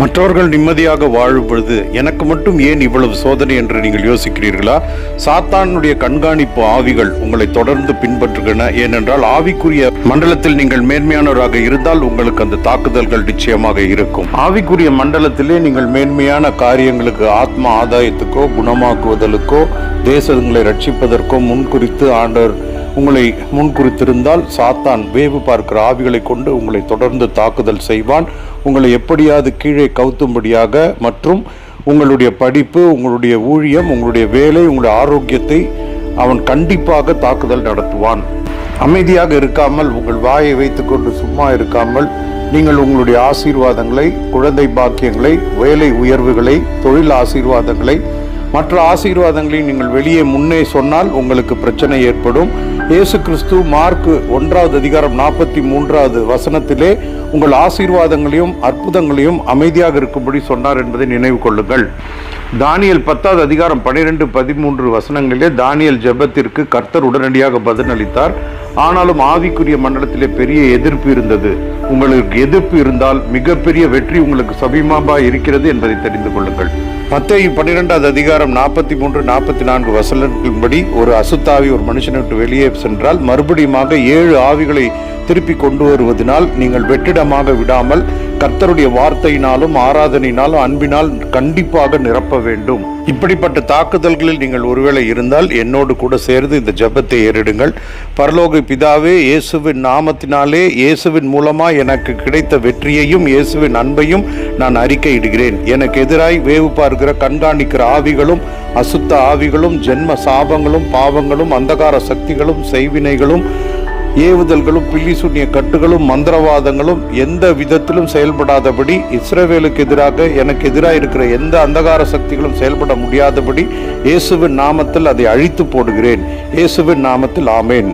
மற்றவர்கள் நிம்மதியாக வாழும் பொழுது எனக்கு மட்டும் ஏன் இவ்வளவு சோதனை என்று நீங்கள் யோசிக்கிறீர்களா? சாத்தானுடைய கண்காணிப்பு ஆவிகள் உங்களை தொடர்ந்து பின்பற்றுகின்றன. ஏனென்றால் ஆவிக்குரிய மண்டலத்தில் நீங்கள் மேன்மையானவராக இருந்தால் உங்களுக்கு அந்த தாக்குதல்கள் நிச்சயமாக இருக்கும். ஆவிக்குரிய மண்டலத்திலே நீங்கள் மேன்மையான காரியங்களுக்கு ஆத்ம ஆதாயத்துக்கோ குணமாக்குவதற்கோ தேசங்களை ரட்சிப்பதற்கோ முன்குறித்து ஆண்டவர் உங்களை முன்குறித்திருந்தால் சாத்தான் வேவு பார்க்கிற ஆவிகளை கொண்டு உங்களை தொடர்ந்து தாக்குதல் செய்வான். உங்களை எப்படியாவது கீழே கவுத்தும்படியாக மற்றும் உங்களுடைய படிப்பு உங்களுடைய ஊழியம் உங்களுடைய வேலை உங்களுடைய ஆரோக்கியத்தை அவன் கண்டிப்பாக தாக்குதல் நடத்துவான். அமைதியாக இருக்காமல் உங்கள் வாயை வைத்துக்கொண்டு சும்மா இருக்காமல் நீங்கள் உங்களுடைய ஆசீர்வாதங்களை குழந்தை பாக்கியங்களை வேலை உயர்வுகளை தொழில் ஆசீர்வாதங்களை மற்ற ஆசீர்வாதங்களை நீங்கள் வெளியே முன்னே சொன்னால் உங்களுக்கு பிரச்சனை ஏற்படும். இயேசு கிறிஸ்து மார்க் ஒன்றாவது அதிகாரம் நாற்பத்தி மூன்றாவது வசனத்திலே உங்கள் ஆசீர்வாதங்களையும் அற்புதங்களையும் அமைதியாக இருக்கும்படி சொன்னார் என்பதை நினைவு கொள்ளுங்கள். தானியல் பத்தாவது அதிகாரம் பனிரெண்டு பதிமூன்று வசனங்களிலே தானியல் ஜெபத்திற்கு கர்த்தர் உடனடியாக பதிலளித்தார். ஆனாலும் ஆவிக்குரிய மண்டலத்திலே பெரிய எதிர்ப்பு இருந்தது. உங்களுக்கு எதிர்ப்பு இருந்தால் மிகப்பெரிய வெற்றி உங்களுக்கு சபிமாபா இருக்கிறது என்பதை தெரிந்து கொள்ளுங்கள். மத்தையும் பன்னிரெண்டாவது அதிகாரம் நாற்பத்தி மூன்று நாற்பத்தி நான்கு வசனங்களின்படி ஒரு அசுத்தாவி ஒரு மனுஷனை விட்டு வெளியே சென்றால் மறுபடியுமாக ஏழு ஆவிகளை திருப்பி கொண்டு வருவதனால் நீங்கள் வெற்றிடமாக விடாமல் கர்த்தருடைய வார்த்தையினாலும் ஆராதனையினாலும் அன்பினால் கண்டிப்பாக நிரப்ப வேண்டும். இப்படிப்பட்ட தாக்குதல்களில் நீங்கள் ஒருவேளை இருந்தால் என்னோடு கூட சேர்ந்து இந்த ஜெபத்தை ஏறிடுங்கள். பரலோக பிதாவே இயேசுவின் நாமத்தினாலே இயேசுவின் மூலமாக எனக்கு கிடைத்த வெற்றியையும் இயேசுவின் அன்பையும் நான் அறிக்கையிடுகிறேன். எனக்கு எதிராய் வேவு பார்க்கிற கண்காணிக்கிற ஆவிகளும் அசுத்த ஆவிகளும் ஜென்ம சாபங்களும் பாவங்களும் அந்தகார சக்திகளும் செய்வினைகளும் ஏவுதல்களும் பில்லி சூன்ய கட்டுகளும் மந்திரவாதங்களும் எந்த விதத்திலும் செயல்படாதபடி இஸ்ரேவேலுக்கு எதிராக எனக்கு எதிராக இருக்கிற எந்த அந்தகார சக்திகளும் செயல்பட முடியாதபடி இயேசுவின் நாமத்தில் அதை அழித்து போடுகிறேன். இயேசுவின் நாமத்தில் ஆமேன்.